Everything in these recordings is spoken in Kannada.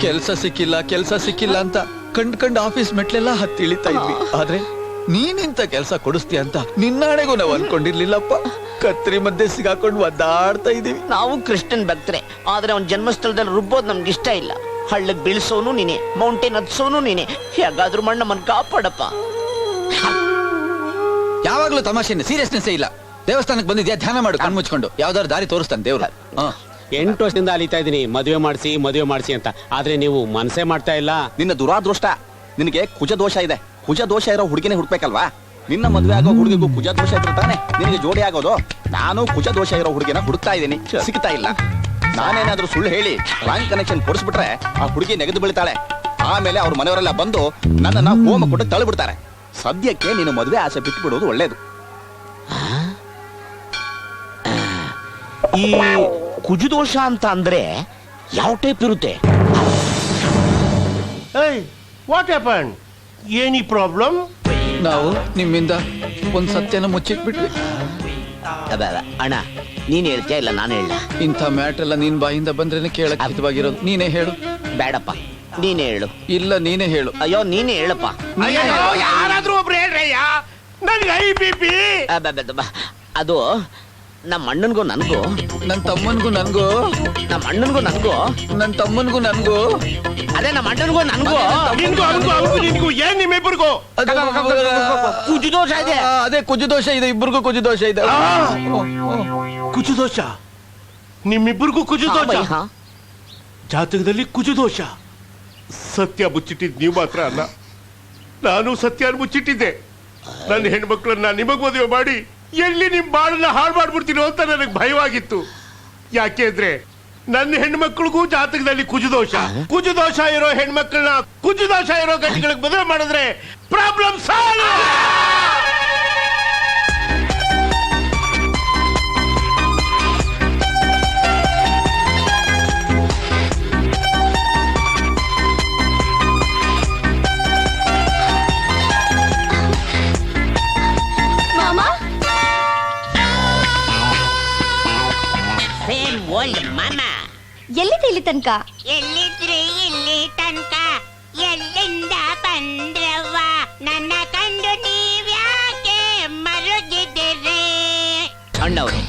ಕೆಲ್ಸ ಸಿಕ್ಕಿಲ್ಲ ಕೆಲ್ಸ ಸಿಕ್ಕಿಲ್ಲ ಅಂತ ಕಂಡ್ ಕಂಡ್ ಆಫೀಸ್ ಮೆಟ್ಲೆಲ್ಲ ಹತ್ತಿ ಇಳಿತಾ ಇದ್ವಿ. ಆದ್ರೆ ನೀನಿಂತ ಕೆಲಸ ಕೊಡಿಸ್ತೀಯ ಅಂತ ನಿನ್ನಾಣೆಗೂ ನಾವು ಅನ್ಕೊಂಡಿರ್ಲಿಲ್ಲಪ್ಪ. ಕತ್ರಿ ಮಧ್ಯೆ ಸಿಗಾಕೊಂಡು ಒದ್ದಾಡ್ತಾ ಇದೀವಿ ನಾವು ಕೃಷ್ಣನ್ ಭಕ್ತರೆ. ಆದ್ರೆ ಅವನ ಜನ್ಮಸ್ಥಳದಲ್ಲಿ ರುಬ್ಬೋದು ನಮ್ಗೆ ಇಷ್ಟ ಇಲ್ಲ. ಹಳ್ಳಕ್ ಬೀಳ್ಸೋನು ನೀನೆ ಮೌಂಟೇನ್ ಹತ್ಸೋನು ನೀನೆ. ಹೇಗಾದ್ರೂ ಮಣ್ಣ ಮನ್ ಕಾಪಾಡಪ್ಪ. ಯಾವಾಗ್ಲೂ ತಮಾಷೆನೆ ಸೀರಿಯಸ್ನೆಸ್ ಇಲ್ಲ. ದೇವಸ್ಥಾನಕ್ಕೆ ಬಂದಿದ್ಯಾ ಧ್ಯಾನ ಮಾಡು ಕಣ್ ಮುಚ್ಕೊಂಡು ಯಾವ್ದಾದ್ರು ದಾರಿ ತೋರಿಸ್ತಾನೆ ದೇವ್ರ. ಹಾ. ಎಂಟು ವರ್ಷದಿಂದ ಅಲಿತಾ ಇದ್ದೀನಿ. ಮದುವೆ ಮಾಡಿಸಿ ಮದುವೆ ಮಾಡಿಸಿ ಅಂತ. ಆದ್ರೆ ನೀವು ಮನಸ್ಸೇ ಮಾಡ್ತಾ ಇಲ್ಲ. ನಿನ್ನ ದುರಾದೃಷ್ಟ. ನಿನಗೆ ಕುಜ ದೋಷ ಇದೆ. ಕುಜ ದೋಷ ಇರೋ ಹುಡುಗಿನೇ ಹುಡ್ಬೇಕಲ್ವಾ ನಿನ್ನ ಮದುವೆ ಆಗೋ ಹುಡುಗಿಗೂ ಕುಜ ದೋಷ ಇದ್ರೆ ತಾನೆ ನಿನಗೆ ಜೋಡಿ ಆಗೋದು? ನಾನು ಕುಜ ದೋಷ ಇರೋ ಹುಡುಗಿನ ಹುಡುಕ್ತಾ ಇದ್ದೀನಿ. ಸಿಗ್ತಾ ಇಲ್ಲ. ನಾನೇನಾದ್ರೂ ಸುಳ್ಳು ಹೇಳಿ ರಾಂಗ್ ಕನೆಕ್ಷನ್ ಕೊಡಿಸ್ಬಿಟ್ರೆ ಆ ಹುಡುಗಿ ನೆಗೆದು ಬೀಳ್ತಾಳೆ. ಆಮೇಲೆ ಅವ್ರ ಮನೆಯವರೆಲ್ಲ ಬಂದು ನನ್ನನ್ನ ಹೋಮ ಕೊಟ್ಟು ತಳ್ಳಿಬಿಡ್ತಾರೆ ಸದ್ಯಕ್ಕೆ ನೀನು ಮದುವೆ ಆಸೆ ಬಿಟ್ಟು ಬಿಡೋದು ಒಳ್ಳೇದು ಈ ಕುಜುದೋಷ ಅಂತ ಅಂದ್ರೆ ಯಾವ ಟೈಪ್ ಇರುತ್ತೆ? ಏಯ್ ವಾಟ್ ಹ್ಯಾಪನ್ ಏನಿ ಪ್ರಾಬ್ಲಮ್ ನಾವು ನಿಮ್ಮಿಂದ ಒಂದ್ ಸತ್ಯನ ಮುಚ್ಚಿಟ್ಬಿಟ್ವಿ. ಅಣ್ಣ ನೀನ್ ಹೇಳ್ತೀಯ ಇಲ್ಲ ನಾನು ಹೇಳ ಇಂಥ ಮ್ಯಾಟ್ರ್ ಎಲ್ಲ ನೀನ್ ಬಾಯಿಂದ ಬಂದ್ರೆ ಕೇಳಕ್ ಅರ್ಥವಾಗಿರೋದು ನೀನೇ ಹೇಳು. ಬೇಡಪ್ಪ ನೀನೇ ಹೇಳು. ಇಲ್ಲ ನೀನೇ ಹೇಳು. ಅಯ್ಯೋ ನೀನೇ ಹೇಳಪ್ಪ. ಯಾರಾದ್ರೂ ಒಬ್ರು ಹೇಳ್ರಯ್ಯ ನನ್ಗೆ ಐ ಬಿ ಪಿ. ಅದು ನಮ್ಮ ಅಣ್ಣನ್ಗೂ ನನಗೂ. ನನ್ ತಮ್ಮನ್ಗೂ ನನ್ಗೂ. ನಮ್ಮ ಅಣ್ಣನ್ಗೂ ನನಗೂ. ನನ್ ತಮ್ಮನ್ಗೂ ನನ್ಗೂ. ಅದೇ ನಮ್ಮ ಅಣ್ಣನ್ಗೂ ನನ್ಗೂ. ನಿನ್ಗೂ ಅವ್ನಿಗೂ ಅವ್ನಿಗೂ ನಿನ್ಗೂ ಏನ್ ನಿಮ್ಮಿಬ್ಬರಿಗೂ? ಅದು- ಕುಜುದೋಷ ಇದೆ. ಆ, ಅದೇ ಕುಜು ದೋಷ ಇದೆ ಇಬ್ಬರಿಗೂ ಕುಜು ದೋಷ ಇದೆ. ಆ! ಕುಜು. ಕುಜುದೋಷ ನಿಮ್ಮಿಬ್ಬರಿಗೂ ಕುಜುದೋಷ ಹಾ, ಬೈ, ಹಾ. ಜಾತಕದಲ್ಲಿ ಕುಜುದೋಷ ಸತ್ಯ ಮುಚ್ಚಿಟ್ಟಿದ್ ನೀವು ಮಾತ್ರ ಅಲ್ಲ. ನಾನು ಸತ್ಯ ಮುಚ್ಚಿಟ್ಟಿದ್ದೆ. ನನ್ನ ಹೆಣ್ಮಕ್ಳನ್ನ ನಿಮಗ್ ಮದುವೆ ಮಾಡಿ ಎಲ್ಲಿ ನಿಮ್ ಬಾಳನ್ನ ಹಾಳು ಮಾಡ್ಬಿಡ್ತೀನೋ ಅಂತ ನನಗೆ ಭಯವಾಗಿತ್ತು. ಯಾಕೆ ಅಂದ್ರೆ ನನ್ನ ಹೆಣ್ಮಕ್ಳಿಗೂ ಜಾತಕದಲ್ಲಿ ಕುಜುದೋಷ. ಕುಜುದೋಷ ಇರೋ ಹೆಣ್ಮಕ್ಳನ್ನ ಕುಜುದೋಷ ಇರೋ ಗಟ್ಟಿಗಳಿಗೆ ಮದುವೆ ಮಾಡಿದ್ರೆ ಪ್ರಾಬ್ಲಮ್ ಸಾಲ್ವ್ ಮಾಮ. ಎಲ್ಲಿದೆ ಇಲ್ಲಿ ತನಕ? ಎಲ್ಲಿದ್ರಿ ಇಲ್ಲಿ ತನಕ. ಎಲ್ಲಿಂದ ಬಂದ್ರವ್ವ? ನನ್ನ ಕಂಡು ನೀವ್ಯಾಕೆ ಮರುಗಿದಿರಿ? ಅಣ್ಣವ್ರೆ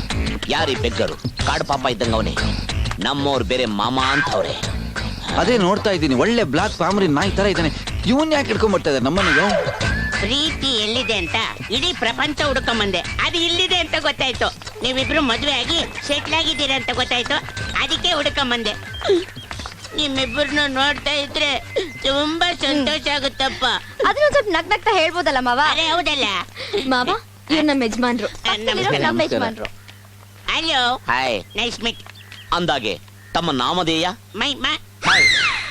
ಯಾರಿ ಬೆಗ್ಗರು? ಕಾಡು ಪಾಪ ಇದ್ದಂಗ ಅವನೇ ನಮ್ಮವ್ರು ಬೇರೆ ಮಾಮ ಅಂತವ್ರೆ. ಅದೇ ನೋಡ್ತಾ ಇದ್ದೀನಿ ಒಳ್ಳೆ ಬ್ಲಾಕ್ ಫ್ಯಾಮಿಲಿ ನಾಯಿ ತರ ಇದ್ದಾನೆ. ಇವನ್ ಯಾಕೆ ಹಿಡ್ಕೊಂಡ್ ಬರ್ತಾ ಇದ್ದಾರೆ ನಮ್ಮನೆಗೆ? ಪ್ರೀತಿ ಎಲ್ಲಿದೆ ಅಂತ ಇಡೀ ಪ್ರಪಂಚ ಹುಡ್ಕೊಂಬಂದೆ. ಅದು ಇಲ್ಲಿದೆ ಅಂತ ಗೊತ್ತಾಯ್ತು. ನೀವಿಬ್ರು ಮದ್ವೆ ಆಗಿ ಸೆಟ್ಲ್ ಆಗಿದ್ದೀರ ಅಂತ ಗೊತ್ತಾಯ್ತು. ಅದಕ್ಕೆ ಹುಡ್ಕೊಂಬಂದೆ. ನಿಮ್ಮಿಬ್ಬರನ್ನು ನೋಡ್ತಾ ಇದ್ರೆ ತುಂಬಾ ಸಂತೋಷ ಆಗುತ್ತಪ್ಪ. ಅದನ್ನ ಸ್ವಲ್ಪ ನಗ್ ನಗ್ತಾ ಹೇಳ್ಬೋದಲ್ಲ ಮಾವ? ಅರೆ ಹೌದಲ್ಲ. ಮಾವ ಇವ್ರು ನಮ್ಮ ಯಜಮಾನ್ರು. ನಮಸ್ಕಾರ, ನಮ್ಮ ನಮಸ್ಕಾರ. ಯಜಮಾನ್ರು. ಹಲೋ ಹಾಯ್ ನೈಸ್ ಮೀಟ್ ಅಂದಾಗೆ ತಮ್ಮ ನಾಮಧೇಯ? ಮೈ ಮಾ. ಹಾಯ್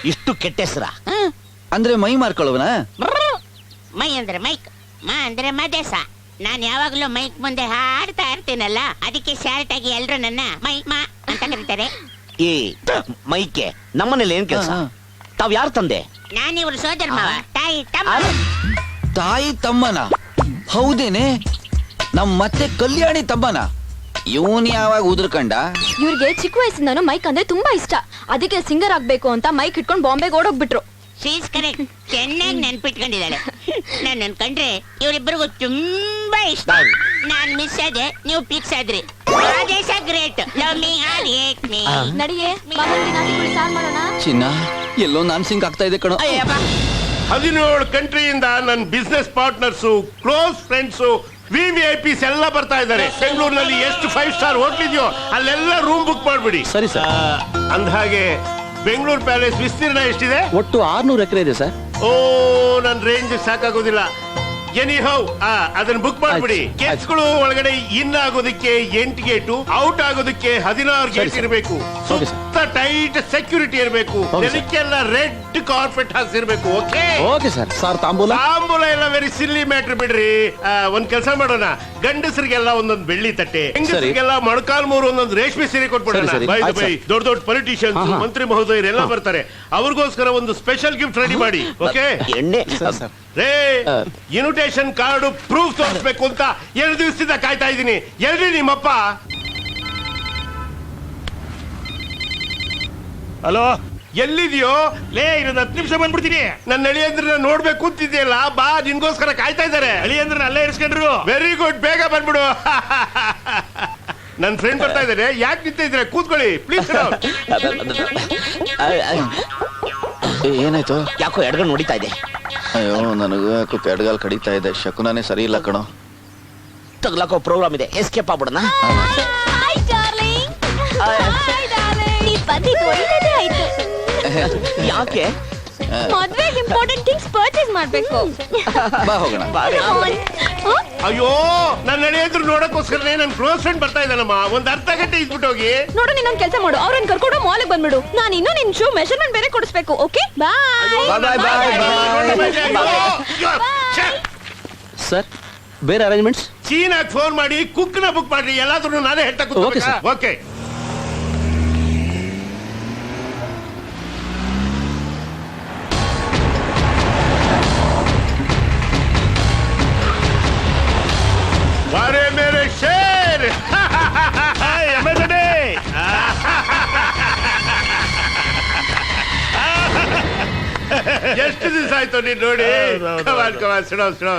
ಇಷ್ಟು ಕೆಟ್ಟ ಹೆಸರ. ಅಂದ್ರೆ ಮೈ ಮಾರ್ಕೊಳ್ಳೋವನ? ಮೈ ಅಂದ್ರೆ ಮೈಕ್. ಮಾ ಅಂದ್ರೆ ಮದೇಸ ನಾನು ಯಾವಾಗ್ಲೂ ಮೈಕ್ ಮುಂದೆ ಹಾಡ್ತಾ ಇರ್ತೀನಲ್ಲ ಅದಕ್ಕೆ ಶಾರ್ಟ್ ಆಗಿ ಎಲ್ರು ನನ್ನ ಮೈಕ್ ಮಾ ಅಂತ ಕರೀತಾರೆ. ಏ ಮೈಕೆ ನಮ್ಮನೇಲಿ ಏನ್ ಕೆಲಸ? ತಾವ್ ಯಾರು ತಂದೆ? ನಾನು ಇವ್ರ ಸೋದರ ಮಾವ ತಾಯಿ ತಮ್ಮ. ತಾಯಿ ತಮ್ಮನ? ಹೌದೇನೆ? ನಮ್ ಮತ್ತೆ ಕಲ್ಯಾಣಿ ತಮ್ಮನ? ಇವನ್ ಯಾವಾಗ ಉದುರ್ಕಂಡ? ಇವ್ರಿಗೆ ಚಿಕ್ಕ ವಯಸ್ಸಿಂದನೂ ಮೈಕ್ ಅಂದ್ರೆ ತುಂಬಾ ಇಷ್ಟ. ಅದಕ್ಕೆ ಸಿಂಗರ್ ಆಗ್ಬೇಕು ಅಂತ ಮೈಕ್ ಇಟ್ಕೊಂಡು ಬಾಂಬೆಗೆ ಓಡೋಗ್ಬಿಟ್ರು. ಶೀಸ್ ಕರೆಕ್ಟ್ ಚೆನ್ನಾಗಿ ನೆನ್ಪಿಟ್ಕೊಂಡಿದ್ದಾಳೆ. ನಾನು ಅನ್ಕೊಂಡ್ರೆ ಇವರಿಬ್ಬರಿಗೂ ತುಂಬಾ ಇಷ್ಟ. ನಾನ್ ಮಿಸ್ ಆದೆ ನೀವು ಫಿಕ್ಸ್ ಆದ್ರಿ. ಆದೇಶ great love me or hate me ನಡಿಯೇ ಮಾಮೂಲಿ ನಾಟಿ ಸಾರ್ ಮಾಡೋಣ? ಚಿನ್ನ ಎಲ್ಲೋ ನಾನ್ ಸಿಂಗ್ ಆಗ್ತಾ ಇದೆ ಕಣೋ. ಹದಿನೇಳು ಕಂಟ್ರಿಯಿಂದ ನನ್ನ business partners close friends V V I Ps ಎಲ್ಲ ಬರ್ತಾ ಇದ್ದಾರೆ. ಬೆಂಗಳೂರಿನಲ್ಲಿ ಎಷ್ಟು ಫೈವ್ ಸ್ಟಾರ್ ಹೋಟ್ಲ್ ಇದೆಯೋ ಅಲ್ಲೆಲ್ಲ ರೂಮ್ ಬುಕ್ ಮಾಡ್ಬಿಡಿ. ಸರಿ ಸರ್. ಅಂದ ಹಾಗೆ ಬೆಂಗಳೂರು ಪ್ಯಾಲೇಸ್ ವಿಸ್ತೀರ್ಣ ಎಷ್ಟಿದೆ? ಒಟ್ಟು ಆರ್ನೂರು ಎಕರೆ ಇದೆ ಸರ್. ಓ ನನ್ನ ರೇಂಜ್ ಸಾಕಾಗೋದಿಲ್ಲ. ಎನಿ ಹೌ ಅದನ್ನ ಬುಕ್ ಮಾಡ್ಬಿಡಿ. ಗೆಸ್ಟ್ಗಳು ಒಳಗಡೆ ಇನ್ ಆಗೋದಕ್ಕೆ ಎಂಟು ಗೇಟು ಔಟ್ ಆಗೋದಕ್ಕೆ ಹದಿನಾರು ಗೇಟ್. ಇರಬೇಕು. ಸುತ್ತ ಟೈಟ್ ಸೆಕ್ಯೂರಿಟಿ ಇರಬೇಕು. ಇದಕ್ಕೆಲ್ಲ ರೆಡ್ ಕಾರ್ಪೆಟ್ ಹಾಕ್ಸಿರ್ಬೇಕು ಓಕೆ ಓಕೆ ಸರ್. ಸರ್ ತಾಂಬೂಲ. ತಾಂಬೂಲ ಎಲ್ಲ ವೆರಿ ಸಿಲ್ಲಿ ಮ್ಯಾಟ್ರ್ ಬಿಡ್ರಿ. ಒಂದ್ ಕೆಲಸ ಮಾಡೋಣ. ಗಂಡಸರಿಗೆಲ್ಲ ಒಂದೊಂದು ಬೆಳ್ಳಿ ತಟ್ಟೆ. ಹೆಂಗಸರಿಗೆಲ್ಲ ಮೊಣಕಾಲ್ ಮೂರು ಒಂದೊಂದು ರೇಷ್ಮೆ ಸೀರೆ ಕೊಟ್ಬಿಡೋಣ. ಬೈ ಬೈ ದೊಡ್ಡ ದೊಡ್ಡ ಪೊಲಿಟಿಷಿಯನ್ಸ್ ಮಂತ್ರಿ ಮಹೋದಯರು ಮಂತ್ರಿ ಮಹೋದಯರೆಲ್ಲ ಬರ್ತಾರೆ. ಅವ್ರಿಗೋಸ್ಕರ ಒಂದು ಸ್ಪೆಷಲ್ ಗಿಫ್ಟ್ ರೆಡಿ ಮಾಡಿ ಓಕೆ ಎಣ್ಣೆ ರೇ. ಇನ್ವಿಟೇಷನ್ ಕಾರ್ಡ್ ಪ್ರೂಫ್ ತೋರಿಸ್ಬೇಕು ಅಂತ ಎರಡು ದಿವಸದಿಂದ ಕಾಯ್ತಾ ಇದ್ದೀನಿ ಎಲ್ರಿ ನಿಮ್ಮಪ್ಪ ಹಲೋ ಎಲ್ಲಿದೆಯೋ ಲೇ ಇನ್ನೊಂದು ಹತ್ತು ನಿಮಿಷ ಬಂದ್ಬಿಡ್ತೀನಿ ನನ್ನ ಅಳಿಯಂದ್ರನ್ನ ಅಂದ್ರೆ ನೋಡ್ಬೇಕು ಅಂತಿದ್ಯಲ್ಲ ಬಾ ನಿನ್ಗೋಸ್ಕರ ಕಾಯ್ತಾ ಇದ್ದಾರೆ ಅಳಿ ಅಂದ್ರೆ ಅಲ್ಲೇ ಇರಿಸ್ಕೊಂಡ್ರು ವೆರಿ ಗುಡ್ ಬೇಗ ಬಂದ್ಬಿಡು ನನ್ನ ಫ್ರೆಂಡ್ ಬರ್ತಾ ಇದ್ದಾರೆ ಯಾಕೆ ನಿಂತ ಇದ್ರೆ ಕೂತ್ಕೊಳ್ಳಿ ಪ್ಲೀಸ್ ಏನಾಯ್ತು? ಯಾಕೋ ಎಡ್ಗಣ್ ನೋಡಿತಾ ಇದೆ. ಅಯ್ಯೋ ನನಗೂ ಯಾಕೋ ಕೆಡ್ಗಾಲ್ ಕಡಿತಾ ಇದೆ. ಶಕುನಾನೇ ಸರಿ ಇಲ್ಲ ಕಣೋ. ತಗ್ಲಾಕೋ ಪ್ರೋಗ್ರಾಮ್ ಇದೆ. ಎಸ್ಕೇಪ್ ಆಗ್ಬಿಡೋಣ. ಹಾಯ್ ಡಾರ್ಲಿಂಗ್ ಹಾಯ್ ಡಾರ್ಲಿಂಗ್ ನೀ ಬಂದಿದ್ದು ಒಳ್ಳೇದೇ ಆಯ್ತು. ಯಾಕೆ? ಮದ್ವೆಗೆ ಇಂಪಾರ್ಟೆಂಟ್ ಥಿಂಗ್ಸ್ ಪರ್ಚೇಸ್ ಮಾಡ್ಬೇಕು. ಬಾ ಹೋಗೋಣ. ಹ? ಅಯ್ಯೋ ನನ್ನ ನಳಿ ಅಂದ್ರೆ ನೋಡಕ್ಕೋಸ್ಕರನೇ ನನ್ನ ಕ್ಲೋಸ್ ಫ್ರೆಂಡ್ ಬರ್ತಾ ಇದ್ದಾನಮ್ಮ. ಒಂದ್ ಅರ್ಧ ಗಂಟೆ ಇದ್ಬಿಟ್ಟು ಹೋಗಿ. ನೋಡು ನಿನ್ನ ಕೆಲಸ ಮಾಡು. ಅವ್ರನ್ನ ಕರ್ಕೊಂಡು ಮಾಲಿಗೆ ಬಂದ್ಬಿಡು. ನಾನು ಇನ್ನೂ ನಿನ್ ಶೂ ಮೆಷರ್ಮೆಂಟ್ ಬೇರೆ ಕೊಡಿಸ್ಬೇಕು okay bye bye bye bye sir ಬೇರೆ ಅರೇಂಜ್ಮೆಂಟ್ಸ್ ಚೀನಾಗ್ ಫೋನ್ ಮಾಡಿ ಕುಕ್ನ ಬುಕ್ ಮಾಡ್ರಿ. ಎಲ್ಲಾದ್ರೂ ನಾನೇ ಹೇಳ್ತಾ ಓಕೆ, ಸರ್. ಓಕೆ ಎಷ್ಟು ದಿವಸ ಆಯ್ತು ನೀನ್ ನೋಡಿ? ಹೌದೌದು, ಕಮಾನ್ ಕಮಾನ್ ಸಿಡೋ ಸಿಡೋ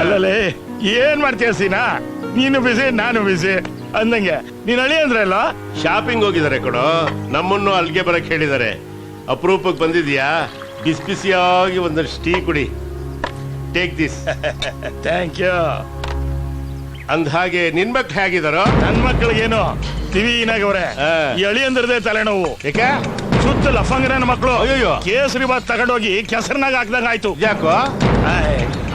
ಅಲ್ಲಲೇ ಏನ್ ಮಾಡ್ತೀಯ ಸೀನಾ? ನೀನು ಬಿಸಿ ನಾನು ಬಿಸಿ ಅಂದಂಗೆ ನೀನ್ ಅಳಿ ಅಂದ್ರಲ್ಲ ಶಾಪಿಂಗ್ ಹೋಗಿದ್ದಾರೆ ಕೊಡು ನಮ್ಮನ್ನು ಅಲ್ಲಿಗೆ ಬರಕ್ ಹೇಳಿದ್ದಾರೆ. ಅಪರೂಪಕ್ಕೆ ಬಂದಿದ್ಯಾ ಬಿಸಿ ಬಿಸಿಯಾಗಿ ಒಂದಷ್ಟು ಟೀ ಕುಡಿ. ಟೇಕ್ ದಿಸ್ ಥ್ಯಾಂಕ್ ಯು ಅಂದ ಹಾಗೆ ನಿನ್ ಮಕ್ಳು ಹೇಗಿದಾರೋ? ನನ್ ಮಕ್ಕಳಿಗೇನು ಏನು ಆ. ಈ ಅಳಿ ಅಂದ್ರದೇ ತಲೆನೋವು. ಯಾಕೆ ಸುತ್ತ ಲಫಂಗ್ರ ಮಕ್ಕಳು. ಅಯ್ಯೋ ಕೇಸರಿ ಬಾತ್ ತಗೊಂಡೋಗಿ ಕೆಸರ್ನಾಗ ಹಾಕ್ದಂಗ ಆಯ್ತು. ಯಾಕೋ?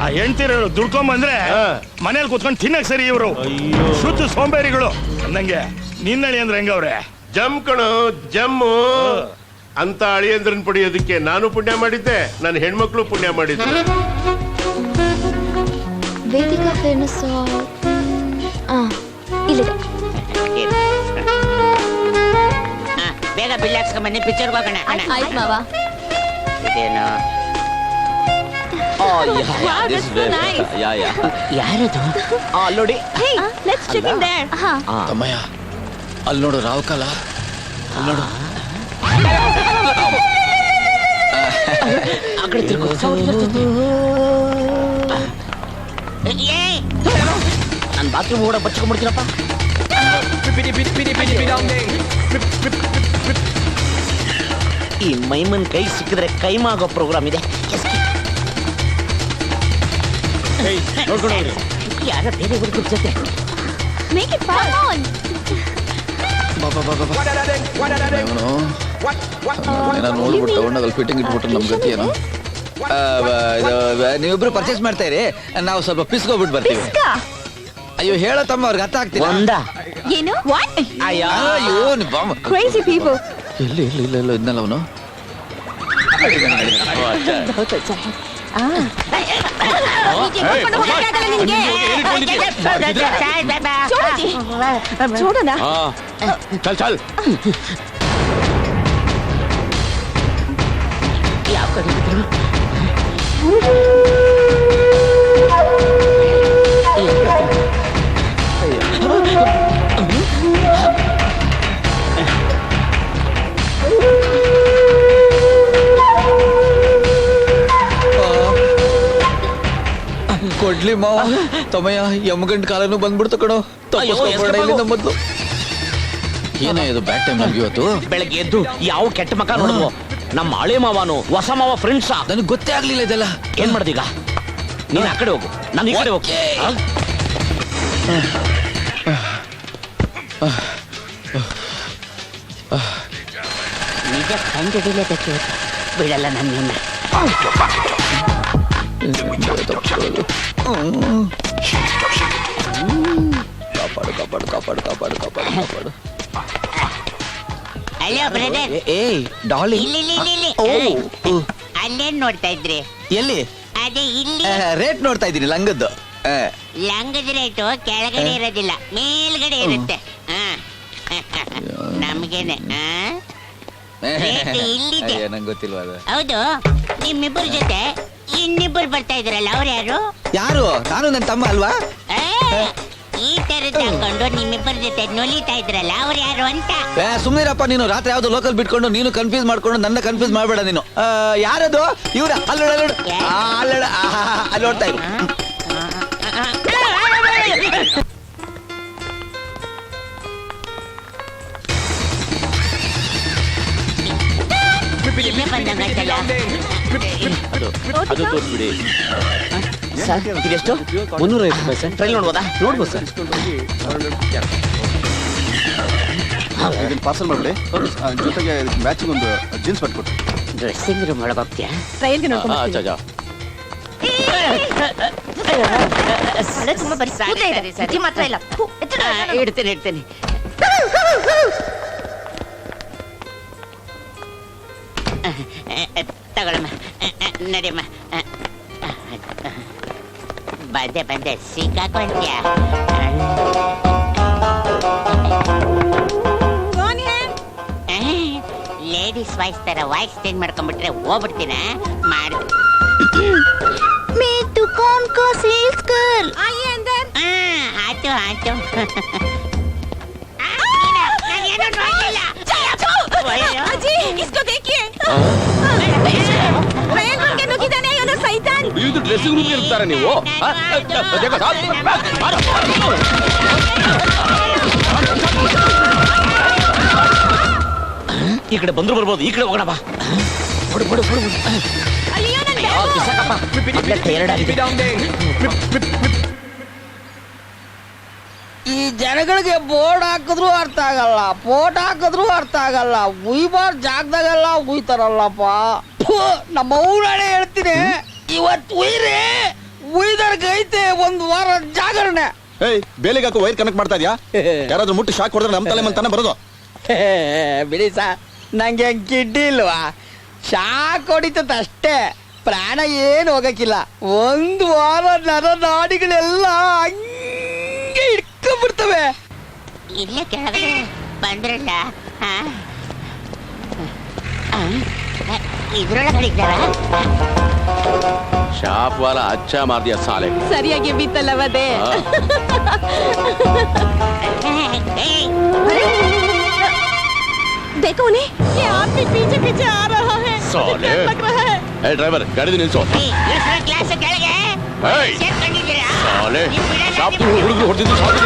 ಆ ಹೆಂಡ್ತಿರು ದುಡ್ಕೊಂಡ್ ಬಂದ್ರೆ ಆ. ಮನೇಲಿ ಕುತ್ಕೊಂಡು ತಿನ್ನಕ್ ಸರಿ ಇವರು. ಅಯ್ಯೋ. ಶುದ್ಧ ಸೋಂಬೇರಿಗಳು. ಅಂದಂಗೆ ನಿನ್ನಳಿ ಅಂದ್ರೆ ಹೆಂಗವ್ರೆ? ಜಮ್ ಕಣು ಜಮ್ಮು. ಅಂತ ಅಳಿಯಂದ್ರನ್ ಪಡಿಯೋದಕ್ಕೆ ನಾನು ಪುಣ್ಯ ಮಾಡಿದ್ದೆ. ನನ್ನ ಹೆಣ್ಮಕ್ಳು ಪುಣ್ಯ ಮಾಡಿದ್ದೆ ವೇದಿಕಾ ಫೇಮಸ್. ಬೇಗ ಬಿಲ್ ಹಾಕ್ಸ್ಕೊಂಡ್ ಬನ್ನಿ ಪಿಕ್ಚರ್ಗೆ ಹೋಗೋಣ ಅಣ್ಣ. ಆಯ್ತು ಮಾವ ಇದೇನು Wow, that's so nice. ಯಾ ಯಾ ಯಾರದು ಆ ನೋಡಿ Hey, let's check in there. ಹಾ ತಮ್ಮಯ್ಯ ಅಲ್ಲಿ ನೋಡು ರಾವ್ ಕಾಲ ಅಲ್ಲಿ ನೋಡು ಆ ಕಡೆ ತಿರ್ಗೋ ಏ ನಾನು ಬಾತ್ರೂಮ್ ಕೂಡ ಬಚ್ಕೊಂಡ್ಬಿಡ್ತೀನಪ್ಪ ಈ ಮೈಮನ್ ಕೈ ಸಿಕ್ಕಿದ್ರೆ ಕೈಮಾಗೋ ಪ್ರೋಗ್ರಾಮ್ ಇದೆ. ಯಾರ ಬೇರೆ ಹುಡುಗರ ಜೊತೆ? ಮೇಕ್ ಇಟ್ ಫಾಸ್ಟ್ ಆನ್ ಬಾ ಬಾ ಬಾ ಬಾ ಬಾ. ಏನೋ? ನೋಡ್ಬಿಟ್ಟು ಫಿಟ್ಟಿಂಗ್ ಇಟ್ಬಿಟ್ರೆ ನಮ್ಮ ಗತಿ ಏನೋ? ಆ, ಬ- ಇದು, ಬ- ನೀವಿಬ್ರು ಪರ್ಚೇಸ್ ಮಾಡ್ತಾ ಇರಿ. ನಾವು ಸ್ವಲ್ಪ ಪಿಸ್ಕೋಬಿಟ್ಟು ಬರ್ತೀವಿ. ಅಯ್ಯೋ ಹೇಳೋ ತಮ್ಮ ಅವ್ರಿಗೆ ಅರ್ಥ ಆಗ್ತಿಲ್ಲ. ಒಂದ? ಏನು? ವಾಟ್ ಅಯ್ಯೋ ಅಯ್ಯೋ ನೀ ಬಾಮ ಕ್ರೇಜಿ ಪೀಪಲ್ ಎಲ್ಲಿ ಇಲ್ಲ ಇಲ್ಲ ಇಲ್ಲ ಇದ್ನಲ್ಲ ಅವನು చూడనా ಹಾ ಚಲ್ ಚಲ್ ಯಾವ ಕಡೆ ಕೊಡ್ಲಿ ಮಾವ. ತಮಯ ಯಮಗಂಡ್ ಕಾಲನು ಬಂದ್ಬಿಡ್ತು ಕಣೋ. ತಪ್ಪಿಸ್ಕೊಂಡ್ಬಿಡೋಣ escape ಇಲ್ಲಿಂದ ಮೊದ್ಲು ಏನೇ ಇದು ಬ್ಯಾಡ್ ಟೈಮ್ ಆಗಿ ಇವತ್ತು? ಬೆಳಗ್ಗೆ ಎದ್ದು ಯಾವ ಕೆಟ್ಟ ಮಕ ನೋಡುವ ನಮ್ಮ ಹಳೆ ಮಾವನು ಹೊಸ ಮಾವ ಫ್ರೆಂಡ್ಸ ನನಗೆ ಗೊತ್ತೇ ಆಗ್ಲಿಲ್ಲ ಇದೆಲ್ಲ. ಏನ್ ಮಾಡ್ದೀಗ? ನೀನ್ ಆ ಕಡೆ ಹೋಗು. ನಾನು ಈ ಕಡೆ ಹೋಗ್ತೀನಿ. ನಿಜ ಕಂಡುಹಿಡಿಯಬೇಕು ಬಿಡಲ್ಲ ನನ್ನನ್ನ ಕಾಪಾಡು ಕಾಪಾಡು ಕಾಪಾಡು ಕಾಪಾಡು ಕಾಪಾಡು ಕಾಪಾಡು ಬ್ರದರ್ ಏಯ್ ಡಾಲಿ ಇಲ್ಲಿ ಇಲ್ಲಿ ಇಲ್ಲಿ, ಇಲ್ಲಿ. ಓ, ಅಲ್ಲೇನ್ ನೋಡ್ತಾ ಇದ್ರಿ? ಎಲ್ಲಿ? ಅದೇ ಇಲ್ಲಿ. ರೇಟ್ ನೋಡ್ತಾ ಇದ್ದೀನಿ ಲಂಗದ್ದು. ಆ, ಲಂಗದ ರೇಟು ಕೆಳಗಡೆ ಇರೋದಿಲ್ಲ ಮೇಲ್ಗಡೆ ಇರುತ್ತೆ. ಹಾ ನಮ್ಗೇನೆ ಹಾ ರೇಟ್ ಇಲ್ಲಿದೆ. ಅಯ್ಯೋ, ನಂಗ್ ಗೊತ್ತಿಲ್ವಾ ಅದು? ಹೌದು ನಿಮ್ಮಿಬ್ಬರ ಜೊತೆ ಇನ್ನಿಬ್ಬರು ಬರ್ತಾ ಇದ್ರಲ್ಲ ಅವ್ರು ಯಾರು? ಯಾರು? ನಾನು ನನ್ನ ತಮ್ಮ ಅಲ್ವಾ? ಏ, ಈ ತರದ್ ಹಾಕೊಂಡು ನಿಮ್ಮಿಬ್ಬರ ಜೊತೆ ನೊಲಿತಾ ಇದ್ರಲ್ಲ ಅವ್ರು ಯಾರು ಅಂತ? ಏ ಸುಮ್ನಿರಪ್ಪ ನೀನು. ರಾತ್ರಿ ಯಾವ್ದು ಲೋಕಲ್ ಬಿಟ್ಕೊಂಡು ನೀನು ಕನ್ಫ್ಯೂಸ್ ಮಾಡ್ಕೊಂಡು ನನ್ನ ಕನ್ಫ್ಯೂಸ್ ಮಾಡ್ಬೇಡ ನೀನು. ಆ, ಯಾರದು? ಇವ್ರ ಅಲ್ಲೋಡ ಅಲ್ಲೋಡ ಅಲ್ಲೋಡ ಅಲ್ಲಿ ನೋಡ್ತಾ ಇರು. ಇಲ್ಲೇ ಬಂದಂಗಾಯ್ತಲ್ಲ ಅದು ತೋರಿಸ್ಬಿಡಿ ಸರ್ ಇದೆಷ್ಟು ಮುನ್ನೂರ ಐವತ್ತು ರೂಪಾಯಿ ಸರ್ ಟ್ರೈಲ್ ನೋಡ್ಬೋದಾ ನೋಡ್ಬೋದು ಸರ್ ಇದನ್ನ ಪಾರ್ಸಲ್ ಮಾಡ್ಬಿಡಿ ಜೊತೆಗೆ ಮ್ಯಾಚಿಂಗ್ ಒಂದು ಜೀನ್ಸ್ ಕೊಟ್ಟು ಡ್ರೆಸ್ಸಿಂಗ್ ರೂಮ್ ಒಳಗೆ ಹೋಗ್ತೀಯಾ ಟ್ರೈಲ್ಗೆ ಆ, ಅಚ್ಚಾ, ಅಚ್ಚಾ. ತುಂಬಾ ಬರೀ. ಮಾತ್ರ ಇಲ್ಲ ಇಡ್ತೀನಿ ಇಡ್ತೀನಿ ತಗೊಳಮ್ಮ ನಡಿಯಮ್ಮ ಬಂದೆ ಬಂದೆ ಸಿಕ್ಕಾಕೊಂಡ್ಯ ಲೇಡೀಸ್ ವಾಯ್ಸ್ ತರ ವಾಯ್ಸ್ ಚೇಂಜ್ ಮಾಡ್ಕೊಂಡ್ಬಿಟ್ರೆ ಹೋಗ್ಬಿಡ್ತೀನ ಮಾಡು ಮೇ ದುಕಾನ್ ಕೋ ಸೇಲ್ಸ್ ಗರ್ಲ್ ಆಯೆ ಅಂದರ್ ಆ ಆಯ್ತು ಆಯ್ತು ಇದು ಡ್ರೆಸ್ಸಿಂಗ್ ರೂಮ್ ಇರ್ತಾರೆ ನೀವು ಆ, ಸಾಬ್. ಈ ಕಡೆ ಬಂದ್ರು ಬರ್ಬೋದು ಈ ಕಡೆ ಹೋಗೋಣ ಬಾ ಹೊಡು ಹೊಡು ಹೊಡು ಹೊಡು. ಅಯ್ಯೋ ನನ್ ಆ, ಬಿಸಾಕಪ್ಪ. ಅದ್ರಲ್ಲಿ ಎರಡಾಗಿದೆ. ಈ ಜನಗಳಿಗೆ ಬೋರ್ಡ್ ಹಾಕಿದ್ರು ಅರ್ಥ ಆಗಲ್ಲ ಪೋಟ್ ಹಾಕಿದ್ರು ಅರ್ಥ ಆಗಲ್ಲ ಉಯ್ಬಾರ್ ಜಾಗದಾಗೆಲ್ಲ ಉಯ್ತಾರಲ್ಲಪ್ಪ ಫು, ನಮ್ಮ ಊರಾಳೆ ಹೇಳ್ತೀನಿ ಇವತ್ತು ಉಯ್ರಿ ಉಯ್ದರ್ಗೈತೆ ಒಂದು ವಾರ ಜಾಗರಣೆ. ಏಯ್ ಬೇಲಿಗೆ ಹಾಕೋ ವೈರ್ ಕನೆಕ್ಟ್ ಮಾಡ್ತಾ ಇದೆಯಾ? ಯಾರಾದ್ರೂ ಮುಟ್ಟಿ ಶಾಕ್ ಹೊಡೆದ್ರೆ ನಮ್ಮ ತಲೆ ಮಂತಾನೆ ಬರೋದು. ಬಿಡಿ ಸಾ ನಂಗೆ ಇಲ್ವಾ? ಶಾಕ್ ಹೊಡಿತದ ಅಷ್ಟೇ. ಪ್ರಾಣ ಏನು ಹೋಗಕ್ಕಿಲ್ಲ. ಒಂದು ವಾರ ನರ ನಾಡಿಗಳೆಲ್ಲ ಹಂಗೆ ಇಟ್ಕೊಂಡ್ಬಿಡ್ತವೆ ಇಲ್ಲೇ ಕೆಳಗಡೆ ಬಂದ್ರಲ್ಲ ಆ? ಆ? ಇದ್ರೊಳಗಡೆ ಇದ್ದಾರ ಶಾಪ್ ವಾಲ ಅಚ್ಚ ಮಾರ್ದಿಯ ಸಾಲೆ ಸರಿಯಾಗಿ ಬಿತ್ತಲ್ಲವದೆ ಆ, देखो उन्हें ये आदमी पीछे पीछे आ रहा है साले। डर लग रहा है ಏ ಡ್ರೈವರ್ ಗಾಡಿ ನಿಲ್ಸು ಕ್ಲಾಸ್ ಕೆಳಗೆ ಏಯ್! ಸೇರ್ಕೊಂಡಿದ್ದೀರಾ ಸಾಲೆ ನೀವು ಬಿಡಲ್ಲ, ಶಾಪ್ ನೀವು ಬಿಡಲ್ಲ. ಹುಡುಗರು ಹೊಡೆದಿದ್ದು ಸಾಕು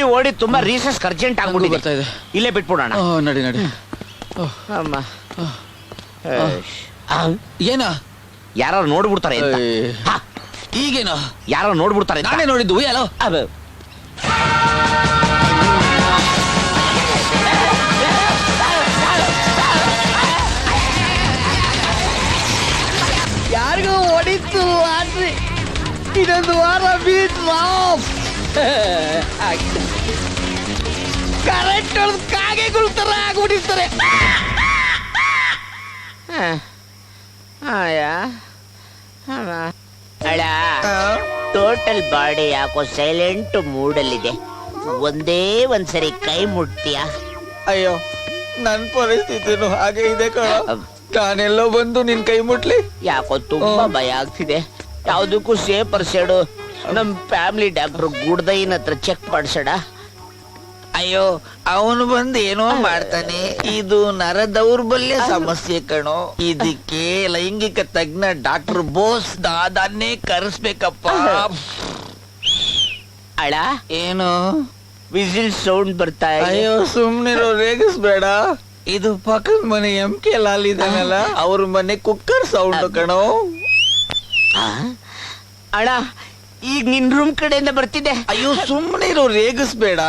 ಓಡಿ ಓಡಿ ತುಂಬಾ ರೀಸಸ್ ಅರ್ಜೆಂಟ್ ಬರ್ತಾ ಆಗ್ಬಿಟ್ಟಿದೆ. ಇದೆ. ಇಲ್ಲೇ ಬಿಟ್ಬಿಡೋಣ. ಓ, ನಡಿ ನಡಿ. ಅಮ್ಮ. ಏನ? ಯಾರು ನೋಡ್ಬಿಡ್ತಾರೆ ಅಂತ. ಏಯ್. ಹಾ, ಈಗೇನ? ಯಾರೋ ನೋಡ್ಬಿಡ್ತಾರೆ ಅಂತ. ನಾನೇ ನೋಡಿದ್ದು ಎಲ್ಲೋ ಅದು ಯಾರಿಗೂ ಹೊಡಿತು ಇದೊಂದು ವಾರ ಬೀಟ್ ಆಫ್ ಕರೆಂಟ್ ಹೊಡೆದು ಕಾಗೆಗಳು ತರ ಆಗ್ಬಿಟ್ಟಿರ್ತಾರೆ. ಅಳ ಟೋಟಲ್ ಬಾಡಿ ಯಾಕೋ ಸೈಲೆಂಟ್ ಮೂಡಲ್ಲಿದೆ ಒಂದೇ ಒಂದ್ಸರಿ ಕೈ ಮುಟ್ತೀಯ? ಅಯ್ಯೋ ನನ್ ಪರಿಸ್ಥಿತಿನು ಹಾಗೆ ಇದೆ ಕಣ. ನಾನೆಲ್ಲೋ ಬಂದು ನಿನ್ ಕೈ ಮುಟ್ಲಿ? ಯಾಕೋ ತುಂಬಾ ಭಯ ಆಗ್ತಿದೆ. ಯಾವ್ದಕ್ಕೂ ಸೇಫ್ ಪರ್ಸೆಡು ನಮ್ ಫ್ಯಾಮಿಲಿ ಡಾಕ್ಟರ್ ಗುಡ್ದೈನ್ ಹತ್ರ ಚೆಕ್ ಮಾಡ್ಸಡ ಅಯ್ಯೋ ಅವನು ಬಂದು ಏನೋ ಮಾಡ್ತಾನೆ. ಇದು ನರ ದೌರ್ಬಲ್ಯ ಸಮಸ್ಯೆ ಕಣೋ. ಇದಕ್ಕೆ ಲೈಂಗಿಕ ತಜ್ಞ ಡಾಕ್ಟರ್ ಬೋಸ್ ದಾದಾನೇ ಕರೆಸ್ಬೇಕಪ್ಪ. ಅಳ? ಏನು? ವಿಸಿಲ್ ಸೌಂಡ್ ಬರ್ತಾ ಇದೆ. ಅಯ್ಯೋ ಸುಮ್ನಿರೋ ರೇಗಿಸ್ಬೇಡ. ಇದು ಪಕ್ಕದ ಮನೆ ಎಂ ಕೆ ಲಾಲ್ ಇದಾನಲ್ಲ ಅವ್ರ ಮನೆ ಕುಕ್ಕರ್ ಸೌಂಡ್ ಕಣೋ? ಅಳ ಈಗ ನಿನ್ ರೂಮ್ ಕಡೆಯಿಂದ ಬರ್ತಿದ್ದೆ. ಅಯ್ಯೋ ಸುಮ್ಮನೆ ಇರೋ ರೇಗಿಸ್ಬೇಡ.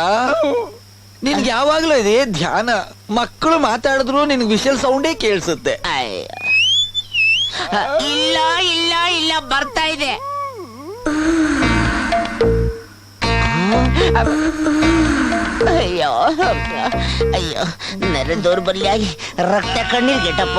ನಿನ್ಗೆ ಯಾವಾಗ್ಲೂ ಇದೆ ಧ್ಯಾನ. ಮಕ್ಕಳು ಮಾತಾಡಿದ್ರು ನಿನ್ಗೆ ವಿಷಲ್ ಸೌಂಡೇ ಕೇಳಿಸುತ್ತೆ. ಅಯ್ಯ. ಇಲ್ಲ ಇಲ್ಲ ಇಲ್ಲ ಬರ್ತಾ ಇದೆ. ಅಯ್ಯೋ ಅಯ್ಯೋ ನರ ದೌರ್ಬಲ್ಯಾಗಿ ರಕ್ತ ಕಣ್ಣೀರ್ ಗೆಟಪ್ಪ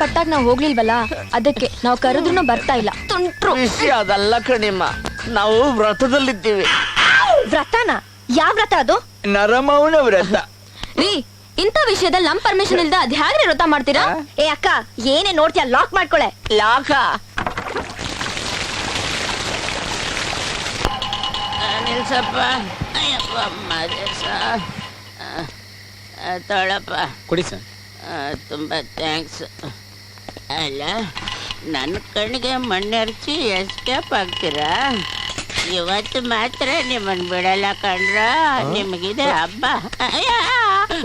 ಪಟ್ಟಾಗ ನಾವ್ ಹೋಗ್ಲಿಲ್ವಲ್ಲ? ಅದಕ್ಕೆ ನಾವ್ ಕರೆದ್ರು ಬರ್ತಾ ಇಲ್ಲ. ತುಂಟ್ರು. ವಿಷಯ ಅದಲ್ಲ ಕಣಿಮ್ಮ. ನಾವು ವ್ರತದಲ್ಲಿದ್ದೀವಿ. ವ್ರತನ? ಯಾವ ವ್ರತ ಅದು? ನರಮೌನ ವ್ರತ. ರೀ ಇಂಥ ವಿಷಯದಲ್ಲಿ ನಮ್ ಪರ್ಮಿಷನ್ ಇಲ್ದ ಅದ್ ಹ್ಯಾಗ್ರಿ ವ್ರತ ಮಾಡ್ತೀರಾ? ಏ ಅಕ್ಕ ಏನೇ ನೋಡ್ತೀಯ ಲಾಕ್ ಮಾಡ್ಕೊಳೆ. ಲಾಕ ನಿಲ್ಸಪ್ಪ. ಅಯ್ಯಪ್ಪ ಮದೇಶ ತೊಳಪ್ಪ ಕುಡಿ ಸರ್. ಆ, ತುಂಬ ಥ್ಯಾಂಕ್ಸ್ ಅಲ್ಲ ನನ್ನ ಕಣ್ಣಿಗೆ ಮಣ್ಣೆರಚಿ ಎಸ್ಕೇಪ್ ಆಗ್ತೀರಾ? ಇವತ್ತು ಮಾತ್ರ ನಿಮ್ಮನ್ನು ಬಿಡಲ್ಲ ಕಂಡ್ರ ನಿಮಗಿದೆ ಹಬ್ಬ!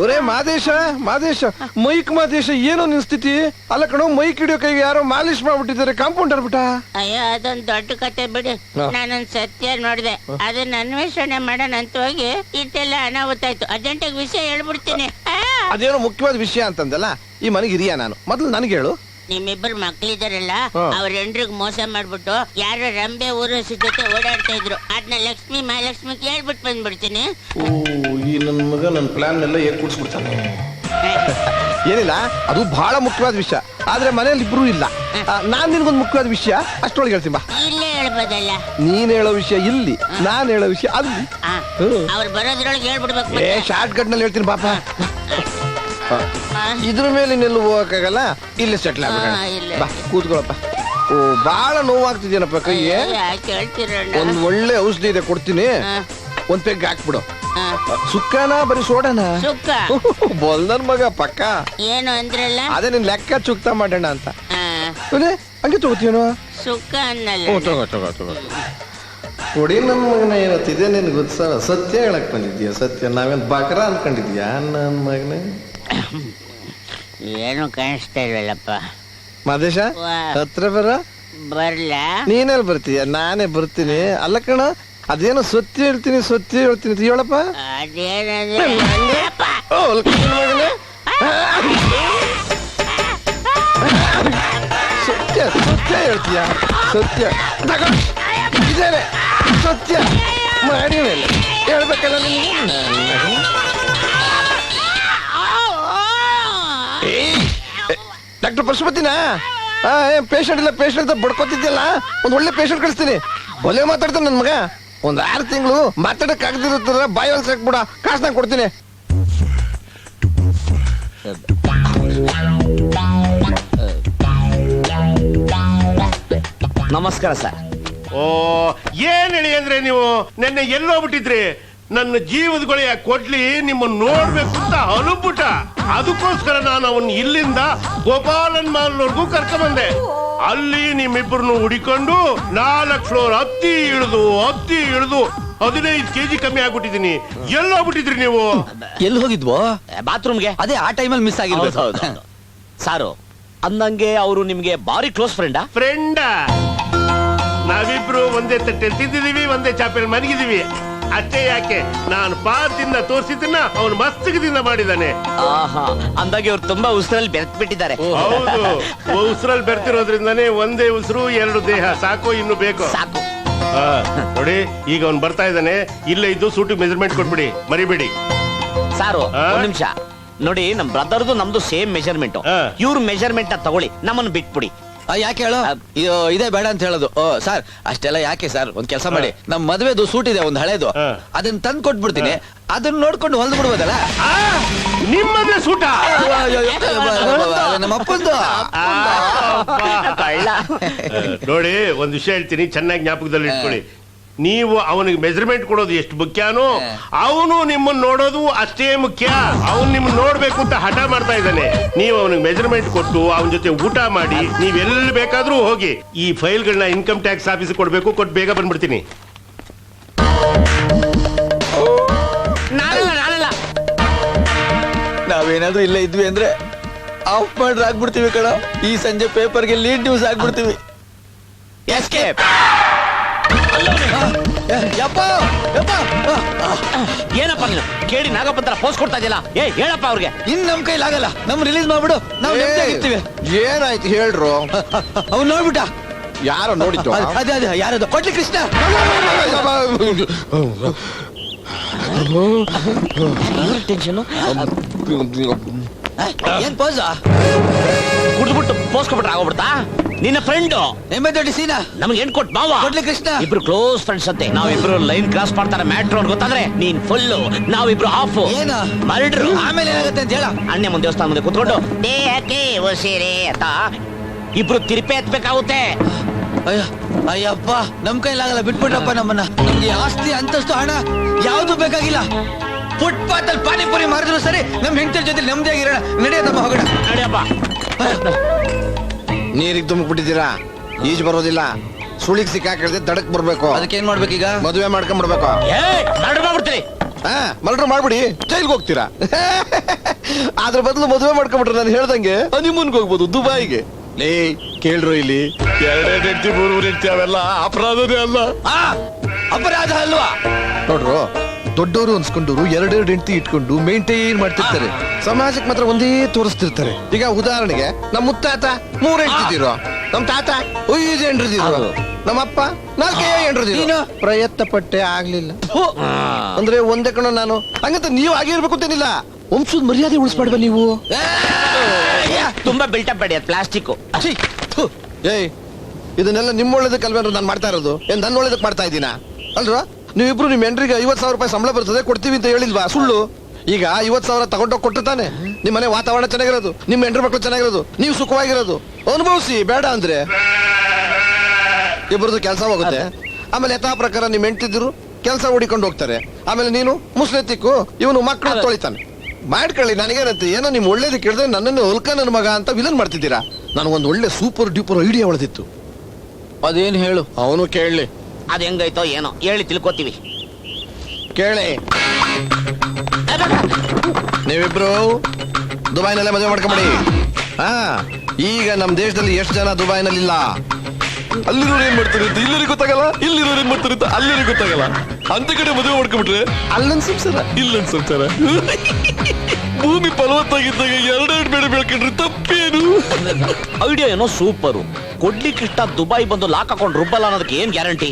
ಒರೇ ಮಾದೇಶ ಮಾದೇಶ ಮೈಕ್ ಮಾದೇಶ ಏನು ನಿನ್ ಸ್ಥಿತಿ? ಅಲ್ಲ ಕಣೋ ಮೈಕ್ ಹಿಡಿಯೋ ಕೈಗೆ ಯಾರೋ ಮಾಲಿಶ್ ಮಾಡ್ಬಿಟ್ಟಿದ್ದಾರೆ ಕಾಂಪೌಂಡರ್ ಬಿಟ್ಟ ಅಯ್ಯೋ ಅದೊಂದು ದೊಡ್ಡ ಕತೆ ಬಿಡಿ. ನಾನೊಂದು ಸತ್ಯ ನೋಡಿದೆ. ಅದನ್ನ ಅನ್ವೇಷಣೆ ಮಾಡೋಣ ಅಂತ ಹೋಗಿ ಇಟ್ಟೆಲ್ಲ ಅನಾಹುತ ಆಯ್ತು ಅರ್ಜೆಂಟಾಗಿ ವಿಷಯ ಹೇಳ್ಬಿಡ್ತೀನಿ! ಅದೇನೋ ಮುಖ್ಯವಾದ ವಿಷಯ ಅಂತಂದಲ್ಲ? ಈ ಮನೆಗೆ ಹಿರಿಯ ನಾನು. ಮೊದಲು ನನಗೆ ಹೇಳು. ನಿಮ್ಮಿಬ್ಬರು ಮಕ್ಳಿದಾರಲ್ಲ. ಅವ್ರ ಹೆಂಡ್ರಿಗೆ ಮೋಸ ಮಾಡ್ಬಿಟ್ಟು ಯಾರು ರಂಬೆ ಊರು ಜೊತೆ ಓಡಾಡ್ತಾ ಇದ್ರು. ಅದನ್ನ ಲಕ್ಷ್ಮಿ ಮಹಾಲಕ್ಷ್ಮಿ ಹೇಳ್ಬಿಟ್ಟು ಬಂದ್ಬಿಡ್ತೀನಿ. ಓ ಈ ನನ್ನ ಮಗ ನನ್ನ ಪ್ಲಾನ್ ಎಲ್ಲ ಏನಿಲ್ಲ ಅದು ಬಹಳ ಮುಖ್ಯವಾದ ವಿಷಯ. ಆದ್ರೆ ಮನೇಲಿ ಇಬ್ರು ಇಲ್ಲ. ಆ, ನಾನ್ ನಿನ್ಗೊಂದು ಮುಖ್ಯವಾದ ವಿಷಯ ಅಷ್ಟೊಳಗೆ ಹೇಳ್ತೀನಿ ಬಾ. ಇಲ್ಲೇ ಹೇಳ್ಬೋದಲ್ಲ. ನೀನ್ ಹೇಳೋ ವಿಷಯ ಇಲ್ಲಿ ನಾನ್ ಹೇಳೋ ವಿಷಯ ಅಲ್ಲಿ. ಆ, ಹ್ಮ್. ಅವ್ರು ಬರೋದ್ರೊಳಗೆ ಹೇಳ್ಬಿಡ್ಬೇಕು ಏ. ಶಾರ್ಟ್ ಕಟ್ನಲ್ಲಿ ಹೇಳ್ತೀನಿ ಪಾಪ. ಇದ್ರ ಮೇಲೆ ಇನ್ನೆಲ್ಲೂ ಹೋಗಕ್ಕಾಗಲ್ಲ ಇಲ್ಲಿ ಸೆಟ್ಲ್ ಹಾ, ಇಲ್ಲೇ. ಬಾ ಕೂತ್ಕೊಳಪ್ಪ. ಓ ಬಹಳ ನೋವಾಗ್ತಿದ್ಯೇನಪ್ಪ ಕೈಗೆ ಹೇಳ್ತೀರಣ್ಣ? ಒಂದ್ ಒಳ್ಳೆ ಔಷಧಿ ಇದೆ ಕೊಡ್ತೀನಿ. ಒಂದ್ ಪೆಗ್ ಹಾಕ್ಬಿಡು. ಸುಕ್ಕನಾ ಬರೀ ಸೋಡನ? ಸುಕ್ಕ. ಬೊಲ್ದನ್ ಮಗ ಪಕ್ಕ. ಏನು ಅಂದ್ರಲ್ಲ? ಅದೇ ನಿನ್ ಲೆಕ್ಕ ಚುಕ್ತ ಮಾಡೋಣ ಅಂತ. ಆ, ಹಂಗೆ ತಗೋತೀನೋ ಸುಕ್ಕ ಅನ್ನಲ್ಲ. ಹ್ಞೂ ತಗೋ ತಗೋ ತಗೋ. ಕೊಡಿ ನನ್ನ ಮಗನ ಏನತ್ತಿದೆ ನಿನ್ಗೆ ಉತ್ಸಾಹ ಸತ್ಯ ಹೇಳಕ್ ಬಂದಿದ್ಯಾ ಸತ್ಯ ನಾವೇನ್ ಬಕ್ರ ಅನ್ಕೊಂಡಿದ್ಯಾ ನನ್ನ ಮಗನ? ಏನು ಕಾಣಿಸ್ತಾ ಇಲ್ವಲ್ಲಪ್ಪ? ಮಾದೇಶ. ಹತ್ರ ಬರ. ಬರ್ಲ? ನೀನೆಲ್ಲಿ ಬರ್ತೀಯ? ನಾನೇ ಬರ್ತೀನಿ. ಅಲ್ಲ ಕಣ ಅದೇನು ಸುತ್ತಿ ಹೇಳ್ತೀನಿ ಸೊತ್ತಿ ಹೇಳ್ತೀನಿ ಹೇಳಪ್ಪ. ಮಗನೇ. ಸತ್ಯ ಸತ್ಯ ಹೇಳ್ತೀಯ? ಸತ್ಯ. ತಗೋ. ಇದೇನೆ. ಸತ್ಯ. ಮಾಡಿ ಹೇಳ್ಬೇಕಲ್ಲ ನಿನಗೆ? ಡಾಕ್ಟರ್ ಪಶುಪತಿನಾ ಪೇಷಂಟ್ ಇಲ್ಲ ಪೇಷಂಟ್ ಅಂತ ಒಂದು ಒಂದ್ ಒಳ್ಳೆ ಪೇಷಂಟ್ ಕಳಿಸ್ತೀನಿ. ಒಳ್ಳೆ ಮಾತಾಡ್ತಾನೆ ನನ್ ಮಗ. ಒಂದ್ ಆರು ತಿಂಗಳು ಮಾತಾಡಕ್ ಆಗದಿರುತ್ತಲ್ಲ ಬಾಯಿ ಹೊಲ್ಸ್ ಹಾಕ್ಬಿಡ ಕಾಸ್ನ ಕೊಡ್ತೀನಿ. ನಮಸ್ಕಾರ ಸರ್. ಓ ಏನ್ ಹೇಳಿ ಅಂದ್ರೆ ನೀವು? ನೆನ್ನೆ ಎಲ್ಲೋಗ್ಬಿಟ್ಟಿದ್ರಿ. ನನ್ನ ಜೀವದ ಗೊಳೆಯ ಕೊಡ್ಲಿ ನಿಮ್ಮನ್ನು ನೋಡ್ಬೇಕು ಅಂತ ಅನುಪುಟ. ಅದಕ್ಕೋಸ್ಕರ ನಾನು ಅವನ್ ಇಲ್ಲಿಂದ ಗೋಪಾಲನ್ ಮಾಲ್ವರೆಗೂ ಕರ್ಕೊಂಬಂದೆ. ಅಲ್ಲಿ ನಿಮ್ಮಿಬ್ಬರನ್ನು ಹುಡಿಕೊಂಡು ನಾಲ್ಕು ಫ್ಲೋರ್ ಹತ್ತಿ ಇಳಿದು ಹತ್ತಿ ಇಳಿದು ಹದಿನೈದು ಕೆಜಿ ಕಮ್ಮಿ ಆಗ್ಬಿಟ್ಟಿದೀನಿ ಎಲ್ಲೋಗ್ಬಿಟ್ಟಿದ್ರಿ ನೀವು? ಎಲ್ಲಿ ಹೋಗಿದ್ವೋ? ಬಾತ್ರೂಮ್ಗೆ. ಅದೇ ಆ ಟೈಮಲ್ಲಿ ಮಿಸ್ ಆಗಿರ್ಬೇಕು. ಸಾರು ಅಂದಂಗೆ ಅವರು ನಿಮ್ಗೆ ಬಾರಿ ಕ್ಲೋಸ್ ಫ್ರೆಂಡಾ ಫ್ರೆಂಡ ನಾವಿಬ್ರು ಒಂದೇ ತಟ್ಟೆ ತಿಂದಿದೀವಿ ಒಂದೇ ಚಾಪೆಲ್ ಮನಗಿದೀವಿ ಅಷ್ಟೇ ಯಾಕೆ ನಾನು ಪಾದಿಂದ ತೋರಿಸಿದ್ದನ್ನ ಅವನು ಮಸ್ತಕದಿಂದ ಮಾಡಿದಾನೆ ಆಹಾ ಅಂದಾಗೆ ಅವ್ರು ತುಂಬಾ ಉಸಿರಲ್ಲಿ ಬೆರೆತ್ ಬಿಟ್ಟಿದ್ದಾರೆ ಹೌದು. ಉಸಿರಲ್ಲಿ ಬೆರ್ತಿರೋದ್ರಿಂದಾನೇ ಒಂದೇ ಉಸಿರು ಎರಡು ದೇಹ. ಸಾಕು ಇನ್ನು ಬೇಕು. ಸಾಕು. ಆ, ನೋಡಿ ಈಗ ಅವನು ಬರ್ತಾ ಇದ್ದಾನೆ. ಇಲ್ಲೇ ಇದ್ದು ಸೂಟಿ ಮೆಜರ್ಮೆಂಟ್ ಕೊಟ್ಬಿಡಿ. ಮರಿಬೇಡಿ. ಸಾರು ಆ? ಒಂದ್ ನಿಮಿಷ. ನೋಡಿ ನಮ್ ಬ್ರದರ್ದು ನಮ್ದು ಸೇಮ್ ಮೆಜರ್ಮೆಂಟ್ ಆ. ಇವ್ರ ಮೆಜರ್ಮೆಂಟ್ ತಗೊಳ್ಳಿ. ನಮ್ಮನ್ನು ಬಿಟ್ಬಿಡಿ. ಆ, ಯಾಕೆ ಹೇಳು ಇದು ಇದೇ ಬೇಡ ಅಂತ ಹೇಳೋದು ಓ ಸರ್ ಅಷ್ಟೆಲ್ಲ ಯಾಕೆ ಸರ್ ಒಂದ್ ಕೆಲಸ ಮಾಡಿ ನಮ್ ಮದ್ವೆದು ಸೂಟ್ ಇದೆ ಒಂದ್ ಹಳೇದು ಹಾ. ಅದನ್ನ ತಂದ್ ಕೊಟ್ಬಿಡ್ತೀನಿ ಅದನ್ನ ನೋಡ್ಕೊಂಡು ಹೊಲ್ದು ಬಿಡ್ಬೋದಲ್ಲ ಆ, ನಿಮ್ಮದೇ ಸೂಟ ಅಯ್ಯೋ, ಅಯ್ಯೋ, ಅಯ್ಯೋ, ಅದು ನಮ್ಮ ಅಪ್ಪಂದು ಆ, ಅಬ್ಬಾ. ನೋಡಿ ಒಂದ್ ವಿಷಯ ಹೇಳ್ತೀನಿ ಚೆನ್ನಾಗಿ ಜ್ಞಾಪಕದಲ್ಲಿ ಇಟ್ಕೊಳ್ಳಿ ನೀವು ಅವನಿಗೆ ಮೆಜರ್ಮೆಂಟ್ ಕೊಡೋದು ಎಷ್ಟು ಮುಖ್ಯನೋ ಅವನು ನಿಮ್ಮನ್ನ ನೋಡೋದು ಅಷ್ಟೇ ಮುಖ್ಯ. ಅವನು ನಿಮ್ಮನ್ನ ನೋಡ್ಬೇಕು ಅಂತ ಹಠ ಮಾಡ್ತಾ ಇದ್ದಾನೆ. ನೀವು ಅವನಿಗೆ ಮೆಜರ್ಮೆಂಟ್ ಕೊಟ್ಟು ಅವನ ಜೊತೆ ಊಟ ಮಾಡಿ ನೀವೆಲ್ಲಿ ಬೇಕಾದ್ರೂ ಹೋಗಿ ಈ ಫೈಲ್ಗಳನ್ನ ಇನ್ಕಮ್ ಟ್ಯಾಕ್ಸ್ ಆಫೀಸ್ ಕೊಡ್ಬೇಕು ಕೊಟ್ಟು ಬೇಗ ಬಂದ್ಬಿಡ್ತೀನಿ. ನಾವೇನಾದ್ರೂ ಇಲ್ಲೇ ಇದ್ವಿ ಅಂದ್ರೆ ಆಫ್ ಮಾಡ್ರ ಆಗ್ಬಿಡ್ತೀವಿ ಕಣ. ಈ ಸಂಜೆ ಪೇಪರ್ಗೆ ಲೀಡ್ ನ್ಯೂಸ್ ಆಗ್ಬಿಡ್ತೀವಿ. ಎಸ್ಕೇಪ್ ಏನಪ್ಪ ನೀನು ಕೇಳಿ ನಾಗಪ್ಪಂತರ ಪೋಸ್ಟ್ ಕೊಡ್ತಾ ಇದೆಯಲ್ಲ ಏ ಹೇಳಪ್ಪ ಅವ್ರಿಗೆ ಇನ್ ನಮ್ ಕೈಲಾಗಲ್ಲ ನಮ್ ರಿಲೀಸ್ ಮಾಡ್ಬಿಡು ನಾವು ನೆಮ್ಮದಿಯಾಗಿರ್ತೀವಿ ಏನಾಯ್ತು ಹೇಳ್ರು ಅವ್ನು ನೋಡ್ಬಿಟ್ಟ ಯಾರೋ ನೋಡಿದ್ದು ಅದ್- ಅದೇ ಅದೇ ಯಾರದು ಕೊಡ್ಲಿ ಕೃಷ್ಣ ಟೆನ್ಷನ್ ಏನ್ ಪೋಸ ಕುಡ್ದ್ಬಿಟ್ಟು ಪೋಸ್ಕೊಬಿಟ್ರೆ ಆಗೋಬಿಡ್ತಾ ಆಗೋಗ್ಬಿಡ್ತಾ? ನಿನ್ನ ಫ್ರೆಂಡು ಎಮ್ಮೆ ದೊಡ್ಡ ಸೀನಾ. ನಮ್ಗೆ ಏನ್ ಕೊಟ್ ಮಾವ? ಕೊಡ್ಲಿ ಕೃಷ್ಣ ಇಬ್ರು ಕ್ಲೋಸ್ ಫ್ರೆಂಡ್ಸ್ ಅಂತೆ. ನಾವಿಬ್ರು ಲೈನ್ ಕ್ರಾಸ್ ಮಾಡ್ತಾರೆ ಮ್ಯಾಟ್ರ್ ಅವ್ರು ಗೊತ್ತಾದ್ರೆ ನೀನ್ ಫುಲ್ ನಾವಿಬ್ರು ಹಾಫ್ ಏನು? ಮರ್ಡ್ರು. ಆಮೇಲೆ ಏನಾಗುತ್ತೆ ಅಂತ ಹೇಳ. ಅಣ್ಣೆ ಮುಂದೆ ದೇವಸ್ಥಾನ ಮುಂದೆ ಕುತ್ಕೊಂಡು ದೇಹಕ್ಕೆ ಉಸಿರೇ ಅಂತ. ಇಬ್ರು ತಿರುಪೆ ಎತ್ಬೇಕಾಗುತ್ತೆ ಅಯ್ಯ ಅಯ್ಯಪ್ಪ ನಮ್ ಕೈಲಾಗಲ್ಲ ಬಿಟ್ಬಿಟ್ರಪ್ಪ ನಮ್ಮನ್ನ. ನಮ್ಗೆ ಆಸ್ತಿ ಅಂತಸ್ತು ಹಣ ಯಾವ್ದು ಬೇಕಾಗಿಲ್ಲ. ಫುಟ್ಪಾತ್ ಅಲ್ಲಿ ಪಾನಿಪುರಿ ಮಾರಿದ್ರು ಸರಿ ನಮ್ ಹೆಂಡತಿ ಜೊತೆ ನೆಮ್ಮದಿಯಾಗಿರೋಣ ನಡೆಯತ್ತಮ್ಮ ಹೋಗೋಣ. ನಡಿಯಪ್ಪ. ನೀರಿಗೆ ತುಂಬಿಬಿಟ್ಟಿದ್ದೀರಾ? ಈಜ್ ಬರೋದಿಲ್ಲ. ಸುಳಿಗ್ ಸಿಕ್ಕಾಕಿಡ್ದೆ ದಡಕ್ ಬರ್ಬೇಕು. ಅದಕ್ಕೆ ಏನ್ ಈಗ? ಮದುವೆ ಮಾಡ್ಕೊಂಡ್ಬಿಡ್ಬೇಕು ಮಾಡ್ಬಿಡ್ತೀರಿ ಹಾ ಮಲ್ಡ್ರು ಮಾಡ್ಬಿಡಿ. ಜೈಲ್ಗೆ ಹೋಗ್ತೀರಾ? ಅದ್ರ ಬದಲು ಮದುವೆ ಮಾಡ್ಕೊಂಡ್ಬಿಟ್ರೆ ನಾನು ಹೇಳ್ದಂಗೆ ಹನಿಮೂನ್ಗೆ ಹೋಗ್ಬೋದು ದುಬಾಯಿಗೆ ಲೇ ಕೇಳ್ರು ಇಲ್ಲಿ. ಎರಡೇ ಹೆಂಡತಿ ಮೂರು ಹೆಂಡತಿ ಅವೆಲ್ಲ ಅಪರಾಧನೇ ಅಲ್ಲ. ಆ, ಅಪರಾಧ ಅಲ್ವಾ? ನೋಡ್ರು ದೊಡ್ಡವರು ಅನ್ಸ್ಕೊಂಡವ್ರು ಎರಡೆರಡು ಹೆಂಡತಿ ಇಟ್ಕೊಂಡು ಮೇಂಟೈನ್ ಮಾಡ್ತಿರ್ತಾರೆ. ಸಮಾಜಕ್ಕೆ ಮಾತ್ರ ಒಂದೇ ತೋರಿಸ್ತಿರ್ತಾರೆ. ಈಗ ಉದಾಹರಣೆಗೆ ನಮ್ಮ ಮುತ್ತಾತ ಮೂರ್ ಹೆಂಡತಿದಿರೋ ನಮ್ ತಾತ ಐದು ಹೆಂಡ್ರದಿರೋ ನಮ್ಮ ಅಪ್ಪ ನಾಲ್ಕೇ ಹೆಂಡ್ರದಿ? ಪ್ರಯತ್ನ ಪಟ್ಟೆ ಆಗ್ಲಿಲ್ಲ. ಅಂದ್ರೆ ಒಂದೇ ಕಣ ನಾನು. ಹಂಗಂತ ನೀವು ಆಗಿರ್ಬೇಕು ಅಂತೇನಿಲ್ಲ ವಂಶದ ಮರ್ಯಾದೆ ಉಳಿಸ್ಬಾಡ್ವ ನೀವು? ತುಂಬಾ ಬಿಲ್ಟಪ್ ಬೇಡಿ ಅದು ಪ್ಲಾಸ್ಟಿಕ್. ಏಯ್ ಇದನ್ನೆಲ್ಲ ನಿಮ್ಮ ಒಳ್ಳೇದಕ್ಕಲ್ವೇನ್ರ ನಾನು ಮಾಡ್ತಾ ಇರೋದು? ಏನ್ ನನ್ನ ಒಳ್ಳೇದಕ್ಕೆ ಮಾಡ್ತಾ ಇದ್ದೀನಾ? ಅಲ್ವಾ? ನೀವಿಬ್ರು ನಿಮ್ಮ ಹೆಂಡ್ರಿಗೆ ಐವತ್ತು ಸಾವಿರ ರೂಪಾಯಿ ಸಂಬಳ ಬರ್ತದೆ ಕೊಡ್ತೀವಿ ಅಂತ ಹೇಳಿಲ್ವಾ? ಸುಳ್ಳು. ಈಗ ಐವತ್ತು ಸಾವಿರ ತಗೊಂಡೋಗಿ ಕೊಟ್ಟಿರ್ತಾನೆ. ನಿಮ್ಮ ಮನೆ ವಾತಾವರಣ ಚೆನ್ನಾಗಿರೋದು ನಿಮ್ಮ ಹೆಂಡ್ರ ಮಕ್ಳು ಚೆನ್ನಾಗಿರೋದು ನೀವು ಸುಖವಾಗಿರೋದು. ಅನುಭವಿಸಿ ಬೇಡ ಅಂದ್ರೆ. ಇಬ್ಬರದು ಕೆಲಸ ಹೋಗುತ್ತೆ. ಆಮೇಲೆ ಯಥಾ ಪ್ರಕಾರ ನಿಮ್ ಹೆಂಡ್ತಿದ್ರು ಕೆಲಸ ಹುಡಿಕೊಂಡು ಹೋಗ್ತಾರೆ. ಆಮೇಲೆ ನೀನು ಮುಸ್ಲೆತ್ತಿಕ್ಕು ಇವನು ಮಕ್ಕಳು ತೊಳಿತಾನೆ. ಮಾಡ್ಕೊಳ್ಳಿ ನನಗೇನಂತೆ ಏನೋ ನಿಮ್ಮ ಒಳ್ಳೇದು ಕೇಳಿದ್ರೆ ನನ್ನನ್ನು ಹೊಲ್ಕ ನನ್ನ ಮಗ ಅಂತ ವಿಲನ್ ಮಾಡ್ತಿದ್ದೀರಾ? ನನಗೊಂದು ಒಳ್ಳೆ ಸೂಪರ್ ಡ್ಯೂಪರ್ ಐಡಿಯಾ ಹೊಳೆದಿತ್ತು ಅದೇನು ಹೇಳು? ಅವನು ಕೇಳಲಿ. ಅದ್ ಹೆಂಗೈತೋ ಏನೋ. ಹೇಳಿ, ತಿಳ್ಕೊತೀವಿ. ಕೇಳಿ. ನೀವಿಬ್ರು ದುಬೈನಲ್ಲೇ ಮದುವೆ ಮಾಡ್ಕೊಂಬಿಡಿ. ಹಾ, ಈಗ ನಮ್ಮ ದೇಶದಲ್ಲಿ ಎಷ್ಟು ಜನ ದುಬೈನಲ್ಲಿ ಇಲ್ಲ ಅಲ್ಲಿರೋರು ಏನ್ ಮಾಡ್ತಿರುತ್ತೆ ಇಲ್ಲರಿಗೆ ಗೊತ್ತಾಗಲ್ಲ? ಇಲ್ಲಿರೋರು ಏನ್ ಮಾಡ್ತಿರುತ್ತೆ ಅಲ್ಲಿ ಗೊತ್ತಾಗಲ್ಲ. ಅಂತ ಕಡೆ ಮದುವೆ ಮಾಡ್ಕೊಂಡ್ಬಿಟ್ರೆ ಅಲ್ಲನ್ ಸಂಸಾರ ಇಲ್ಲನ್ ಸಂಸಾರ. ಭೂಮಿ ಫಲವತ್ತಾಗಿದ್ದಾಗ ಎರಡೆರಡು ಬೇಡ ಬೆಳ್ಕೊಂಡ್ರೆ ತಪ್ಪೇನು? ಐಡಿಯಾ ಏನೋ ಸೂಪರು ಕೊಡ್ಲಿ ಕೃಷ್ಣ ದುಬೈ ಬಂದು ಲಾಕ್ ಹಾಕೊಂಡು ರುಬ್ಬಲ್ಲ ಅನ್ನೋದಕ್ಕೆ ಏನ್ ಗ್ಯಾರಂಟಿ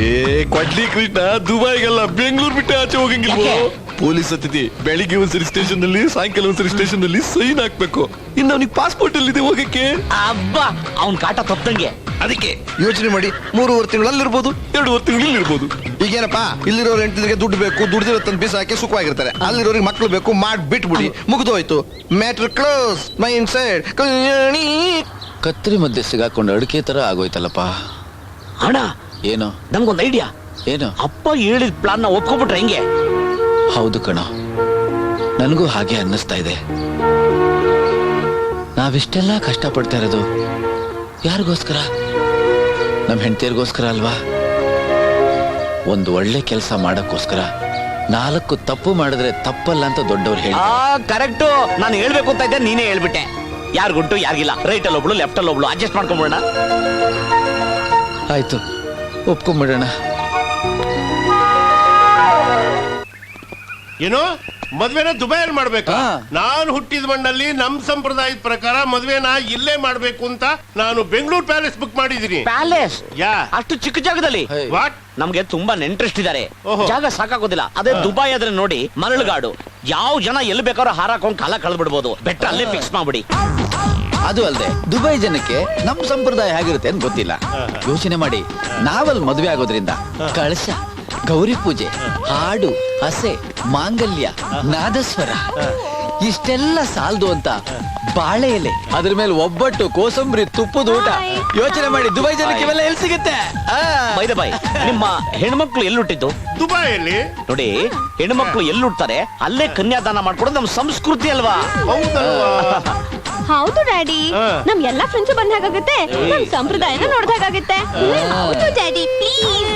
ಏ ಕೊಡ್ಲಿ ಕೃಷ್ಣ ದುಬೈಗೆಲ್ಲ ಬೆಂಗಳೂರು ಬಿಟ್ಟು ಆಚೆ ಹೋಗಂಗಿಲ್ಲ? ಪೊಲೀಸ್ ಅತಿಥಿ ಬೆಳಿಗ್ಗೆ ಒಂದ್ಸರಿ ಸ್ಟೇಷನ್ ಅಲ್ಲಿ ಸಾಯಂಕಾಲ ಒಂದ್ಸರಿ ಸ್ಟೇಷನ್ ಅಲ್ಲಿ ಸೈನ್ ಹಾಕ್ಬೇಕು. ಇನ್ನು ಅವ್ನಿಗೆ ಪಾಸ್ಪೋರ್ಟ್ ಎಲ್ಲಿದೆ ಹೋಗಕ್ಕೆ. ಅಬ್ಬಾ ಅವ್ನ್ ಕಾಟ ತಪ್ಪದಂಗೆ ಅದಕ್ಕೆ ಯೋಚನೆ ಮಾಡಿ ಮೂರುವರೆ ತಿಂಗಳಲ್ಲಿರ್ಬೋದು ಎರಡೂವರೆ ತಿಂಗಳು ಇರ್ಬೋದು ಈಗೇನಪ್ಪ ಇಲ್ಲಿರೋರು ಹೆಂಡತಿಗೆ ದುಡ್ಡು ಬೇಕು ಬೀಸ ಹಾಕಿ ಸುಖವಾಗಿರ್ತಾರೆ. ಅಲ್ಲಿರೋರಿಗೆ ಮಕ್ಕಳು ಬೇಕು ಮಾಡಿ ಬಿಟ್ಬಿಡಿ ಮುಗಿದೋಯ್ತು. ಮ್ಯಾಟ್ರ್ ಕ್ಲೋಸ್ ಮೈಂಡ್ ಸೈಡ್ ಕಲ್ಯಾಣಿ. ಕತ್ರಿ ಮಧ್ಯೆ ಸಿಗಾಕೊಂಡು ಅಡಿಕೆ ತರ ಆಗೋಯ್ತಲ್ಲಪ್ಪ. ಅಣ್ಣ ಏನು? ನಮ್ಗೊಂದು ಐಡಿಯಾ ಏನು? ಅಪ್ಪ ಹೇಳಿದ ಪ್ಲಾನ್ನ ಒಪ್ಕೊಬಿಟ್ರೆ ಹೆಂಗೆ? ಹೌದು ಕಣ. ನನಗೂ ಹಾಗೆ ಅನ್ನಿಸ್ತಾ ಇದೆ. ನಾವಿಷ್ಟೆಲ್ಲ ಕಷ್ಟಪಡ್ತಾ ಇರೋದು. ಯಾರಿಗೋಸ್ಕರ? ನಮ್ಮ ಹೆಂಡತಿಯರಿಗೋಸ್ಕರ ಅಲ್ವಾ? ಒಂದು ಒಳ್ಳೆ ಕೆಲಸ ಮಾಡಕ್ಕೋಸ್ಕರ ನಾಲ್ಕು ತಪ್ಪು ಮಾಡಿದ್ರೆ ತಪ್ಪಲ್ಲ ಅಂತ ದೊಡ್ಡವ್ರು ಹೇಳಿ ಆ ಕರೆಕ್ಟು. ನಾನು ಹೇಳ್ಬೇಕು ಅಂತ ಇದ್ದೆ ನೀನೇ ಹೇಳ್ಬಿಟ್ಟೆ. ಯಾರು ಗುಂಟು ಯಾರಿಗಿಲ್ಲ. ರೈಟ್ ಅಲ್ಲಿ ಒಬ್ಳು ಲೆಫ್ಟ್ ಅಲ್ಲಿ ಒಬ್ಳು ಅಡ್ಜಸ್ಟ್ ಮಾಡ್ಕೊಂಬಿಡೋಣ. ಆಯ್ತು ಒಪ್ಕೊಂಬಿಡೋಣ. ಏನು? ಮದ್ವೆನ ದುಬೈಯಲ್ಲಿ ಮಾಡ್ಬೇಕಾ? ಹಾ. ನಾನು ಹುಟ್ಟಿದ ಮಣ್ಣಲ್ಲಿ ನಮ್ ಸಂಪ್ರದಾಯದ ಪ್ರಕಾರ ಮದ್ವೆನ ಇಲ್ಲೇ ಮಾಡ್ಬೇಕು ಅಂತ ನಾನು ಬೆಂಗಳೂರು ಪ್ಯಾಲೇಸ್ ಬುಕ್ ಮಾಡಿದೀನಿ ಪ್ಯಾಲೇಸ್? ಯಾ. ಅಷ್ಟು ಚಿಕ್ಕ ಜಾಗದಲ್ಲಿ? ಹೇ. ವಾಟ್ ನಮ್ಗೆ ತುಂಬಾ ನೆಂಟ್ರೆಸ್ಟ್ ಇದಾರೆ ಓಹೋ. ಜಾಗ ಸಾಕಾಗೋದಿಲ್ಲ. ಅದೇ ದುಬೈ ಆದ್ರೆ ನೋಡಿ ಮರಳುಗಾಡು. ಯಾವ ಜನ ಎಲ್ಲಿ ಬೇಕಾದ್ರೂ ಹಾರಾಕೊಂಡ್ ಕಾಲ ಕಳ್ದ್ಬಿಡ್ಬೋದು. ಬೆಟ್ಟ ಅಲ್ಲೇ ಫಿಕ್ಸ್ ಮಾಡ್ಬಿಡಿ. ಅದು ಅಲ್ಲದೆ ದುಬೈ ಜನಕ್ಕೆ ನಮ್ ಸಂಪ್ರದಾಯ ಹೇಗಿರುತ್ತೆ ಅಂತ ಗೊತ್ತಿಲ್ಲ. ಯೋಚನೆ ಮಾಡಿ ನಾವಲ್ಲಿ ಮದುವೆ ಆಗೋದ್ರಿಂದ ಕಳಶ ಗೌರಿ ಪೂಜೆ ಹಾಡು ಹಸೆ ಮಾಂಗಲ್ಯ ನಾದಸ್ವರ. ಇಷ್ಟೆಲ್ಲ ಸಾಲದು ಅಂತ ಬಾಳೆ ಎಲೆ. ಅದ್ರ ಮೇಲೆ ಒಬ್ಬಟ್ಟು ಕೋಸಂಬರಿ ತುಪ್ಪದ ಊಟ ಯೋಚನೆ ಮಾಡಿ ದುಬೈ ಜನಕ್ಕೆ ಇವೆಲ್ಲ ಎಲ್ಲಿ ಸಿಗುತ್ತೆ? ಆ. ಬೈದ ಬಾಯ್ ನಿಮ್ಮ ಹೆಣ್ಮಕ್ಳು ಎಲ್ಲುಟ್ಟಿದ್ದು? ದುಬೈಯಲ್ಲಿ? ನೋಡಿ ಹೆಣ್ಮಕ್ಳು ಎಲ್ಲುಟ್ತಾರೆ ಅಲ್ಲೇ ಕನ್ಯಾದಾನ ಮಾಡ್ಕೊಡೋದು ನಮ್ಮ ಸಂಸ್ಕೃತಿ ಅಲ್ವಾ? ಹೌದು ಡ್ಯಾಡಿ. ನಮ್ ಎಲ್ಲಾ ಫ್ರೆಂಡ್ಸ್ ಬಂದ ಹಾಗಾಗುತ್ತೆ. ನಮ್ ಸಂಪ್ರದಾಯನ ನೋಡ್ದಾಗುತ್ತೆ ಹೌದು ಡ್ಯಾಡಿ ಪ್ಲೀಸ್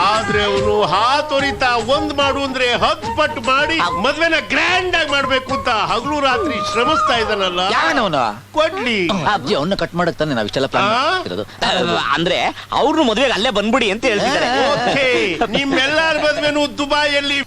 ಆದ್ರೆ ಅವನು ಹಾತೊರಿತ ಒಂದ್ ಮಾಡು ಅಂದ್ರೆ ಹತ್ತು ಪಟ್ಟು ಮಾಡಿ ಮದ್ವೆನ ಗ್ರ್ಯಾಂಡ್ ಆಗಿ ಮಾಡ್ಬೇಕು ಅಂತ ಹಗಲು ರಾತ್ರಿ ಶ್ರಮಿಸ್ತಾ ಇದ್ದಾನಲ್ಲ. ಯಾವನವನು? ಕೊಡ್ಲಿ. ಅವನ್ನ ಕಟ್ ಮಾಡಕ್ ತಾನೆ ನಾವ್ ಇಷ್ಟೆಲ್ಲ ಅಂದ್ರೆ ಅವ್ರನ್ನ ಮದ್ವೆಗೆ ಅಲ್ಲೇ ಬಂದ್ಬಿಡಿ ಅಂತ ಹೇಳ್ತಿದ್ದಾರೆ. ಓಕೆ ನಿಮ್ಮೆಲ್ಲರ ಮದ್ವೆನು ದುಬೈಯಲ್ಲಿ